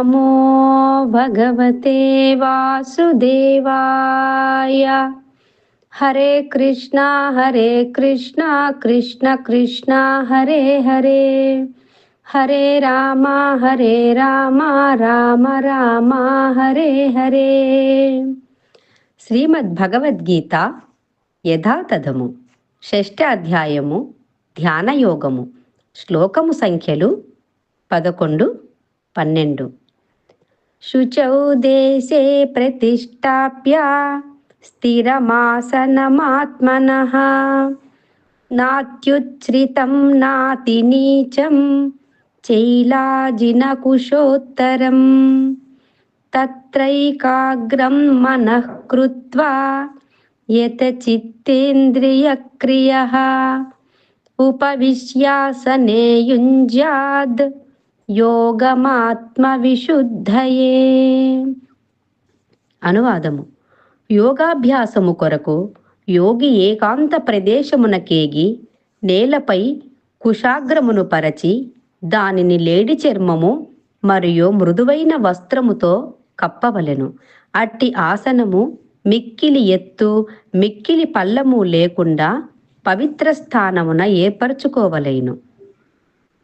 నమో భగవతే వాసుదేవాయ హరే కృష్ణ హరే కృష్ణ కృష్ణ కృష్ణ హరే హరే హరే రామ హరే రామ రామ రామ హరే హరే శ్రీమద్ భగవద్గీత యథాతథము షష్ఠ అధ్యాయము ధ్యానయోగము శ్లోకము సంఖ్యలు పదకొండు పన్నెండు. శుచౌ దేశే ప్రతిష్టాప్య స్థిరమాసనమాత్మన నాత్యుచ్ఛ్రితం నాతి నీచం చైలాజినకుశోత్తరం తత్రైకాగ్రం మనః కృత్వా యతచిత్తేంద్రియక్రియः ఉపవిశ్యాసనే యుంజ్యాద్ యోగమాత్మవిశుద్ధయే. అనువాదము. యోగాభ్యాసము కొరకు యోగి ఏకాంత ప్రదేశమున కేగి నేలపై కుశాగ్రమును పరచి దానిని లేడి చర్మము మరియు మృదువైన వస్త్రముతో కప్పవలెను. అట్టి ఆసనము మిక్కిలి ఎత్తు మిక్కిలి పల్లము లేకుండా పవిత్ర స్థానమున ఏర్పరచుకోవలేను.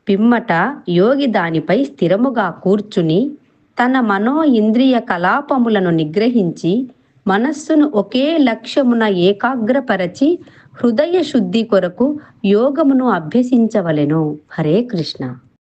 పిమ్మట యోగి దానిపై స్థిరముగా కూర్చుని తన మనో ఇంద్రియ కలాపములను నిగ్రహించి మనస్సును ఒకే లక్ష్యమున ఏకాగ్రపరచి హృదయ శుద్ధి కొరకు యోగమును అభ్యసించవలెను. హరే కృష్ణ.